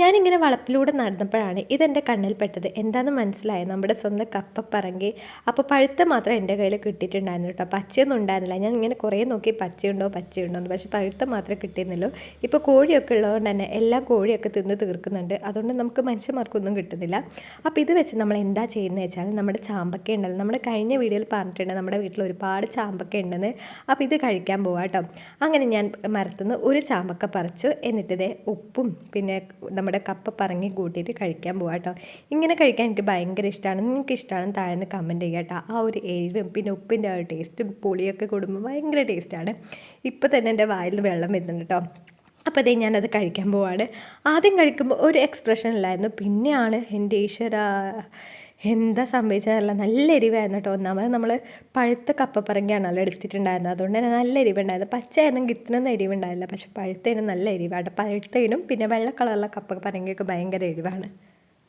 ഞാനിങ്ങനെ വളപ്പിലൂടെ നടന്നപ്പോഴാണ് ഇതെന്റെ കണ്ണിൽപ്പെട്ടത് എന്താണെന്ന് മനസ്സിലായത് നമ്മുടെ സ്വന്തം കപ്പപ്പറങ്കി. അപ്പോൾ പഴുത്ത മാത്രം എന്റെ കയ്യിൽ കിട്ടിയിട്ടുണ്ടായിരുന്നു കേട്ടോ. പച്ചയൊന്നും ഉണ്ടായിരുന്നില്ല. ഞാൻ ഇങ്ങനെ കുറേ നോക്കി പച്ചയുണ്ടോ പച്ചയുണ്ടോ എന്ന്. പക്ഷേ പഴുത്ത മാത്രമേ കിട്ടിയിരുന്നുള്ളൂ. ഇപ്പോൾ കോഴിയൊക്കെ ഉള്ളതുകൊണ്ട് തന്നെ എല്ലാ കോഴിയൊക്കെ തിന്ന് തീർക്കുന്നുണ്ട്. അതുകൊണ്ട് നമുക്ക് മനുഷ്യന്മാർക്കൊന്നും കിട്ടുന്നില്ല. അപ്പോൾ ഇത് വെച്ച് നമ്മൾ എന്താ ചെയ്യുന്നത് വെച്ചാൽ നമ്മുടെ ചാമ്പക്ക ഉണ്ടല്ലോ. നമ്മുടെ കഴിഞ്ഞ വീഡിയോയിൽ പറഞ്ഞിട്ടുണ്ട് നമ്മുടെ വീട്ടിൽ ഒരുപാട് ചാമ്പക്ക ഉണ്ടെന്ന്. അപ്പോൾ ഇത് കഴിക്കാൻ പോവാം അങ്ങനെ ഞാൻ മരത്തുനിന്ന് ഒരു ചാമ്പക്ക പറിച്ചു. എന്നിട്ടിതേ ഉപ്പും പിന്നെ നമ്മുടെ കപ്പ് പറങ്ങി കൂട്ടിയിട്ട് കഴിക്കാൻ പോവാം കേട്ടോ ഇങ്ങനെ കഴിക്കാൻ എനിക്ക് ഭയങ്കര ഇഷ്ടമാണ് നിങ്ങൾക്ക് ഇഷ്ടമാണ് താഴ്ന്ന് കമന്റ് ചെയ്യുക കേട്ടോ ആ ഒരു എരിവും പിന്നെ ഉപ്പിന്റെ ആ ഒരു ടേസ്റ്റും പുളിയൊക്കെ കൂടുമ്പോൾ ഭയങ്കര ടേസ്റ്റാണ് ഇപ്പോൾ തന്നെ എന്റെ വായിൽ വെള്ളം വരുന്നുണ്ട് കേട്ടോ അപ്പോൾ അതേ ഞാനത് കഴിക്കാൻ പോവാണ്. ആദ്യം കഴിക്കുമ്പോൾ ഒരു എക്സ്പ്രഷൻ ഇല്ലായിരുന്നു. പിന്നെയാണ് എന്റെ ഈശ്വര എന്താ സംഭവിച്ചതല്ല നല്ല എരിവായിരുന്നു കേട്ടോ. ഒന്നാമത് നമ്മൾ പഴുത്ത കപ്പപ്പറങ്കിയാണല്ലോ എടുത്തിട്ടുണ്ടായിരുന്നത്. അതുകൊണ്ട് തന്നെ നല്ല എരിവുണ്ടായിരുന്നു. പച്ചയായിരുന്നെങ്കിൽ ഇത്രയൊന്നും എരിവുണ്ടായില്ല പക്ഷെ പഴുത്തതിനും നല്ല എരിവാണ്. പഴുത്തതിനും പിന്നെ വെള്ള കളറുള്ള കപ്പപ്പറങ്കിയൊക്കെ ഭയങ്കര എരിവാണ്.